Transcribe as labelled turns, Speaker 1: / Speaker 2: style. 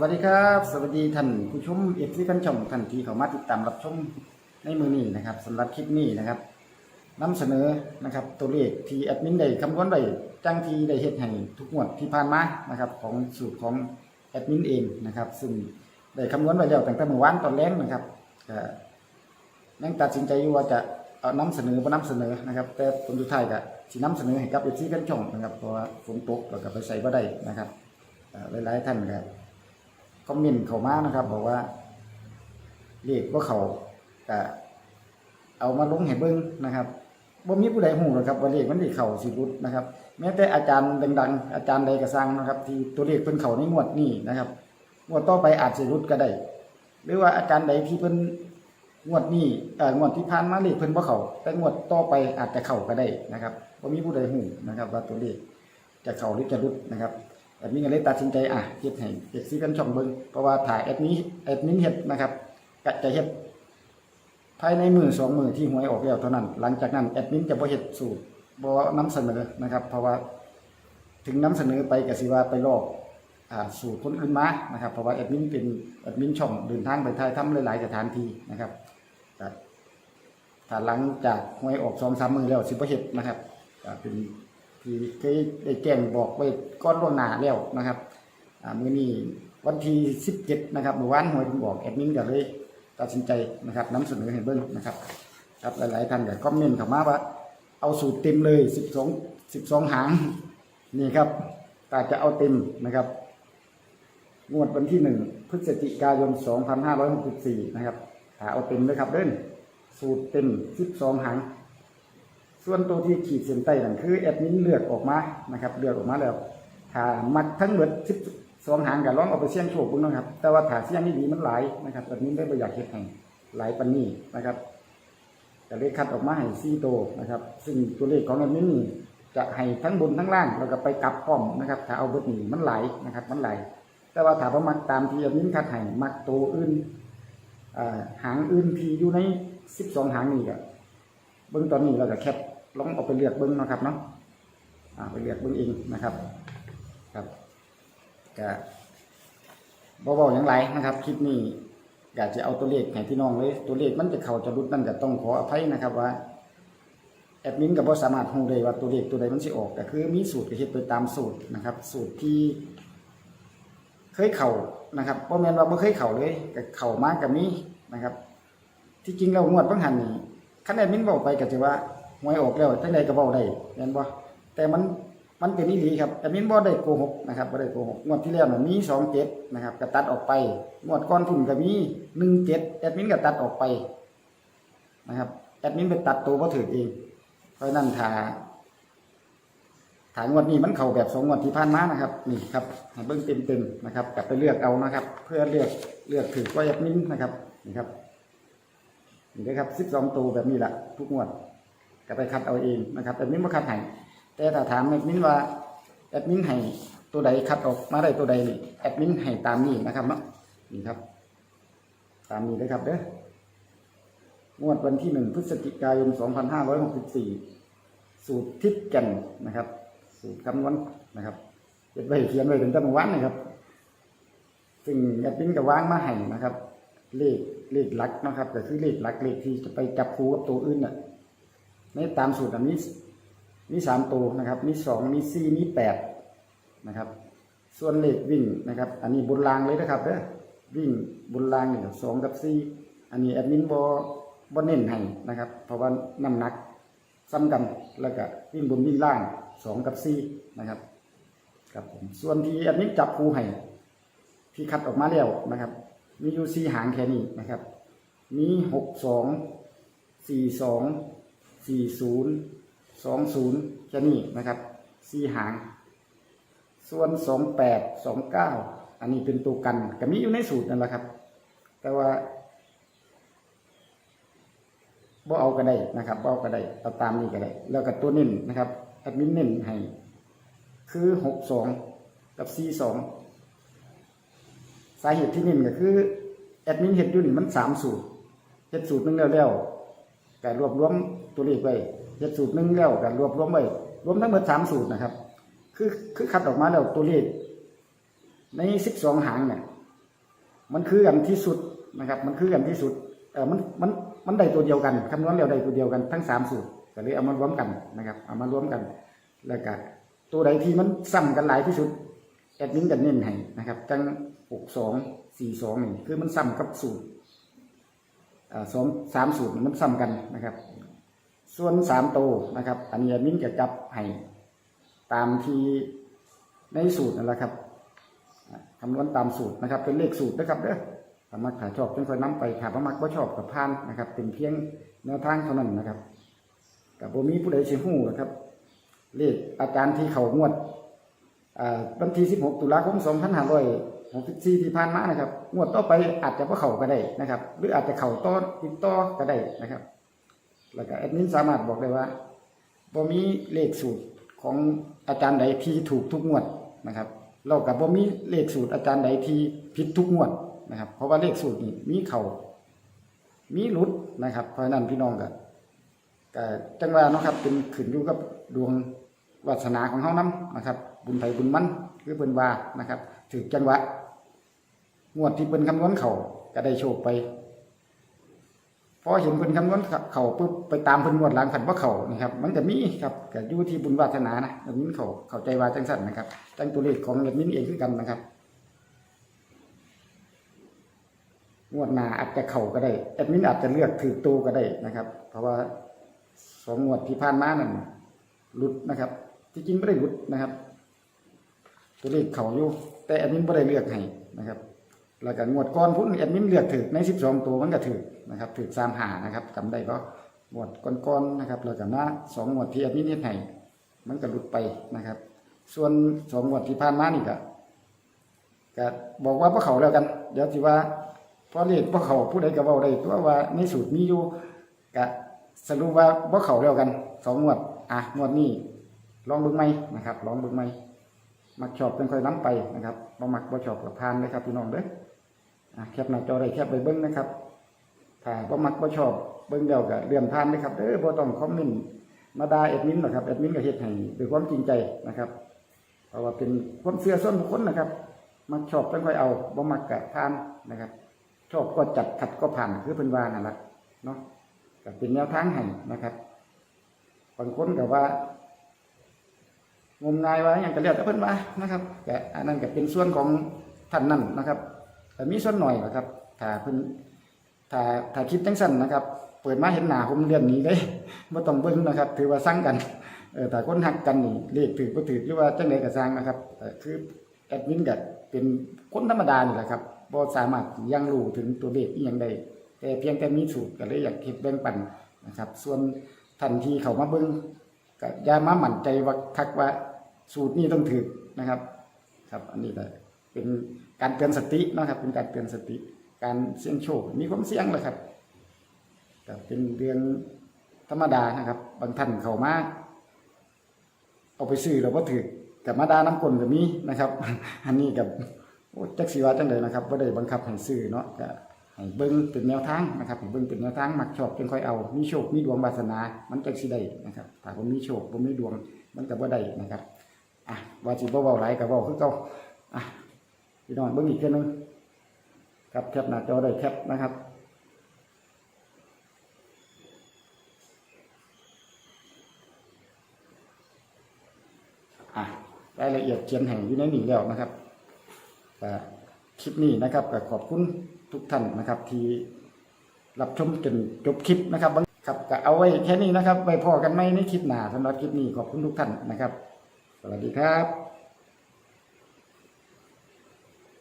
Speaker 1: วัสดีครับ สวัสดีท่านผู้ชมเอฟซีท่านชมท่านที่เข้ามาติดตามรับชมในมือนี้นะครับสำหรับคลิปนี้นะครับนำเสนอนะครับตัวเลขที่แอดมินได้คำนวณไว้จังที่ได้เฮ็ดให้ทุกงวดที่ผ่านมานะครับของสูตรของแอดมินเองนะครับ ซึ่งได้คำนวณไว้แล้วตั้งแต่เมื่อวานตอนแรกนะครับก็ยังตัดสินใจอยู่ว่าจะเอานำเสนอบ่นำเสนอนะครับ แต่ผลสุดท้ายก็สินำเสนอให้กับเอฟซีท่านชมนะครับเพราะว่าฝนตกแล้วก็ไปใส่บ่ได้นะครับเอ่อหลายๆท่านก็ คอมเมนต์เขามานะครับ บอกว่าเรียกว่าเขาก็เอามาลงให้เบิ่งนะครับบ่มีผู้ใดฮู้หรอกครับว่าเลขมันสิเข้าสิรุดนะครับ แม้แต่อาจารย์ดังๆ อาจารย์ใดก็สร้างนะครับ ที่ตัวเลขเพิ่นเข้าในงวดนี้นะครับงวดต่อไปอาจสิรุดก็ได้หรือว่าอาจารย์ใดที่เพิ่นงวดนี้เอ่องวดที่ผ่านมาเลขเพิ่นบ่เข้าแต่งวดต่อไปอาจจะเข้าก็ได้นะครับบ่มีผู้ใดฮู้นะครับ ว่าตัวเลขจะเข้าหรือจะรุดนะครับ แอดมินก็เลยตัดสินใจอะเฮ็ดให้เอฟซีกันช่องเบิ่งเพราะว่าถ่ายแอดมินแอดมินเฮ็ดนะครับก็จะเฮ็ดภายในมือสองมือที่หวยออกแล้วเท่านั้น หลังจากนั้นแอดมินจะบ่เฮ็ดสูตรบ่นำเสนอนะครับ เพราะว่าถึงนำเสนอไปก็สิว่าไปลอกอ่าสูตรคนอื่นมานะครับ เพราะว่าแอดมินเป็นแอดมินช่องเดินทางไปถ่ายทำหลายๆสถานที่นะครับก็ถ้าหลังจากหวยออก2-3มือแล้วสิบ่เฮ็ดนะครับเป็น ที่เคยได้แจ้งบอกไว้ก้อนล่วงหน้าแล้วนะครับมือนี้วันที่17นะครับเมื่อวานหวยเพิ่งบอกแอดมินก็เลยตัดสินใจนะครับนำเสนอให้เบิ่งนะครับครับหลายๆท่านก็คอมเมนต์เข้ามาว่า เอาสูตรเต็มเลย12 12หางนี่ครับตาจะเอาเต็มนะครับงวดวันที่1พฤศจิกายน2564นะครับถ้าเอาเต็มเลยครับเด้นสูตรเต็ม12หาง ส่วนตัวที่ขีดเส้นใต้นั่นคือแอดมินเลือกออกมานะครับเลือกออกมาแล้วถ้ามักทั้งหมดสิบสองหางก็ลองเอาไปเสี่ยงโชคบุ้งนะครับ แต่ว่าถ้าเสี่ยงนี่ดีมันหลายนะครับแอดมินได้ประหยัดเฮ็ดให้หลายปันนี้นะครับก็เลยคัดออกมาให้สี่ตัวนะครับ ซึ่งตัวเลขของแอดมินนี่จะให้ทั้งบนทั้งล่างแล้วก็ไปกลับพร้อมนะครับ ถ้าเอาเบิดนี่มันไหลนะครับ มันไหล แต่ว่าถ้าบ่มักตามที่แอดมินคัดให้มักตัวอื่นหางอื่นที่อยู่ในสิบสองหางนี่ก็เบิ้องตอนนี้เราก็แคป ลองเอาไปเลือกเบิ้งนะครับเนาะไปเลือกเบิ้งเองนะครับครับก็บ่เว้าหยังไรนะครับคลิปนี้อยากจะเอาตัวเลขให้พี่น้องเลยตัวเลขมันจะเข้าจะรุดนั่นก็ต้องขออภัยนะครับว่าแอดมินก็บ่สามารถรู้ได้ว่าตัวเลขตัวใดมันสิออกก็คือมีสูตรก็เฮ็ดไปตามสูตรนะครับ สูตรที่ เคยเข้านะครับบ่แม่นว่าบ่เคยเข้าเลยก็เข้ามาก็มีนะครับ ที่จริงแล้วงวดบางหันนี่คันแอดมินบอกไปก็จะว่า หวยออกแล้วจังใดก็เว้าได้แม่นบ่แต่มันมันเป็นอีหลีครับแอดมินบ่ได้โกหกนะครับบ่ได้โกหกงวดที่แล้วน่ะมี27นะครับก็ตัดออกไปงวดก่อนพุ่นก็มี17แอดมินก็ตัดออกไปนะครับแอดมินไปตัดตัวบ่ถูกเองเพราะนั้นถาถางวดนี้มันเข้าแบบสองงวดที่ผ่านมานะครับนี่ครับให้เบิ่งเต็มๆนะครับกลับไปเลือกเอานะครับ เพื่อเลือกเลือกถือว่าแอดมินนะครับนี่ครับนี่นะครับสิบสองตัวแบบนี้แหละทุกงวด ก็ไปคัดเอาเองนะครับแอดมินมาคัดให้แต่ถ้าถามแอดมินว่าแอดมินให้ตัวใดคัดออกมาได้ตัวใดนี่แอดมินให้ตามนี้นะครับเนาะนี่ครับ ตามนี้เลยครับเด้องวดวันที่หนึ่งพฤศจิกายนสองพันห้าร้อยหกสิบสี่สูตรทิศแก่นนะครับ สูตรคำนวณนะครับเขียนไว้เขียนไว้ถึงตั้งวันนะครับ ซึ่งแอดมินก็วางมาให้นะครับ เลขเลขหลักนะครับก็คือเลขหลักเลขที่จะไปจับคู่กับตัวอื่นน่ะ ในตามสูตรอันนี้มีสามตัวนะครับ มีสองมีสี่มีแปดนะครับ ส่วนเลขวิ่งนะครับ อันนี้บนรางเลยนะครับเด้อวิ่งบนรางเนี่ยสองกับสี่อันนี้แอดมินบอบเน้นให้นะครับ เพราะว่าน้ำหนักซ้ำกันแล้วก็วิ่งบนวิ่งล่างสองกับสี่นะครับครับผมส่วนที่แอดมินจับคู่ให้ที่คัดออกมาแล้วนะครับ มีอยู่สี่หางแค่นี้นะครับ มีหกสองสี่สอง สี่ศูนย์สองศูนย์แค่นี้นะครับสี่หาง ส่วนสองแปดสองเก้าอันนี้เป็นตัวกันก็มีอยู่ในสูตรนั่นแหละครับ แต่ว่าบ่เอาก็ได้นะครับบ่เอาก็ได้เอาตามนี้ก็ได้ แล้วก็ตัวเน้นนะครับแอดมินเน้นให้คือหกสองกับสี่สองสาเหตุที่นึ่งก็คือแอดมินเห็ดอยู่นี่มันสามสูตรเห็ดสูตรนึงแล้วแล้วแต่รวบรวม ตัวเลขไว้เห็ดสูตรหนึ่งแล้วแต่รวบรวมไว้รวมทั้งหมดสามสูตรนะครับ คือคือคัดออกมาแล้วตัวเลขในสิบสองหางเนี่ยมันคือกันที่สุดนะครับ มันคือกันที่สุดเออมันมันมันได้ตัวเดียวกันคำนวณแล้วได้ตัวเดียวกันทั้งสามสูตรก็เลยเอามารวมกันนะครับ เอามารวมกัน แล้วก็ตัวใดที่มันซ้ำกันหลายที่สุดแอดมินกันเน้นให้นะครับจังหกสองสี่สองนี่คือมันซ้ำกับสูตรอ่าสองสามสูตรมันซ้ำกันนะครับ ส่วนสามตัวนะครับ อันนี้แอดมินจะจับให้ตามที่ในสูตรนั่นแหละครับคำนวณตามสูตรนะครับ เป็นเลขสูตรนะครับเด้อถ้ามักถ้าชอบจึงค่อยนำไปถ้าบ่มักบ่ชอบกับพานนะครับ เป็นเพียงแนวทางเท่านั้นนะครับกับบ่มีผู้ใดสิฮู้นะครับ เลขอาจารย์ที่เขางวดวันที่16 ตุลาคม2564ที่ผ่านมานะครับ งวดต่อไปอาจจะว่าเขาก็ได้นะครับ หรืออาจจะเข่าต่อติดต่อก็ได้นะครับ แล้วก็แอดมินสามารถบอกได้ว่าบ่มีเลขสูตรของอาจารย์ใดที่ถูกทุกงวดนะครับ เรากับบ่มีเลขสูตรอาจารย์ใดที่ผิดทุกงวดนะครับ เพราะว่าเลขสูตรนี่มีเขามีหลุดนะครับ เพราะนั้นพี่น้องก็ก็จังว่าเนาะครับเป็นขึ้นอยู่กับดวงวาสนาของเฮานํนะครับ บุญไผบุญมันคือเพิ่นว่านะครับถือจังหวะงวดที่เพิ่นคำนวณเขาก็ได้โชคไป พอเห็นเพิ่นคำนวณเขาปุ๊บไปตามเพิ่นงวดหลังผันว่าเขานี่ครับ มันก็มีครับก็อยู่ที่บุญวาสนานะแบบนี้เขาเข้าใจว่าจังสันนะครับจังตัวเลขของแบบนี้เองคือกันนะครับงวดหน้าอาจจะเข่าก็ได้แอดมินอาจจะเลือกถือตัวก็ได้นะครับ เพราะว่าสองงวดที่ผ่านมานั่นหลุดนะครับ ที่จริงไม่ได้หลุดนะครับ ตัวเลขเข่าอยู่แต่แอดมินไม่ได้เลือกให้นะครับ แล้วก็งวดก่อนพุ่นแอดมินเลือกถือใน12ตัวมันก็ถือ นะครับถือสามหานะครับจำได้ก็งวดก่อนๆนะครับแล้วก็มาสองงวดที่แอดมินเฮ็ดให้มันก็หลุดไปนะครับ ส่วนสองงวดที่ผ่านมานี่ก็ก็บอกว่าพวกเขาแล้วกัน เดี๋ยวสิว่าพอเลขพวกเขาผู้ใดก็เว้าได้ตัวว่าในสูตรมีอยู่ก็สรุปว่าพวกเขาแล้วกันสองงวดอะงวดนี้ลองบิ่งไหมนะครับลองบิ่งไหมมักชอบเป็นค่อยน้ำไปนะครับบ่มักบ่ชอบกับพานเลยครับพี่น้องเด้ออะแคปหน้าจอได้แคปไปเบิ้งนะครับ ถ้าบ่มักบ่ชอบเบิ้งเดียวก็เลื่อนผ่านนะครับเด้อบ่ต้องคอมเมนต์มาด่าแอดมินหรอกครับแอดมินก็เฮ็ดให้ด้วยความจริงใจนะครับเพราะว่าเป็นความเชื่อส่วนบุคคลนะครับ มักชอบต้องค่อยเอาบ่มักก็ผ่านนะครับ ชอบก็จัดขัดก็ผ่านคือเพิ่นว่านั่นล่ะเนาะก็เป็นแนวทางให้นะครับบางคนก็ว่างมงายว่าอย่างก็แล้วแต่เพิ่นว่านะครับแต่อันนั้นก็เป็นส่วนของท่านนั่นนะครับแต่มีส่วนหน่อยนะครับถ้าเพิ่น ถ้าถ้าคิดจังสั่นนะครับ เปิดมาเห็นหน้าผมเรียนหนี้เลยบ่ต้องเบิ่งนะครับ ถือว่าสั่งกันเออแต่คนหักกันนี่เลขถือบ่ถือหรือว่าจังไดก็สร้างนะครับคือแอดมินก็เป็นคนธรรมดานี่แหละครับบ่สามารถยังรู้ถึงตัวเลขอีหยังใดแต่เพียงแต่มีสูตรก็เลยอยากเฮ็ดแบ่งปันนะครับ ส่วนทันทีเขามาเบิ่งก็อย่ามาหมั่นใจว่าทักว่าสูตรนี้ต้องถือนะครับ ครับ อันนี้ก็เป็นการเตือนสตินะครับ เป็นการเตือนสติ การเสี่ยงโชคมีความเสี่ยงแหละครับก็เป็นเรื่องธรรมดานะครับ บางท่านเขามาเอาไปซื้อเราก็ถือกับมาดาน้ำกลก็มีนะครับ อันนี้กับโอ้จักสีว่าจังเลยนะครับว่าได้บังคับให้ซื้อเนาะก็ให้เบิ้งเป็นแนวทางนะครับให้เบิ้งเป็นแนวทางมักชอบจึงค่อยเอามีโชคมีดวงวาสนา มันจักสิได้นะครับถ้าผมมีโชคผมมีดวงมันก็บ่าได้นะครับอะว่าสิบ่เว้าหลายก็เว้าคือเก่าอะพี่น้องเบิ่งอีกเทื่อนึง ครับแคปหน้าจอได้แคปนะครับอะรายละเอียดเขียนแห่งอยู่ในนี้แล้วนะครับคลิปนี้นะครับก็ขอบคุณทุกท่านนะครับ ที่รับชมจนจบคลิปนะครับครับก็เอาไว้แค่นี้นะครับไว้พอกันไหมในคลิปหน้าสำหรับคลิปนี้ขอบคุณทุกท่านนะครับ สวัสดีครับ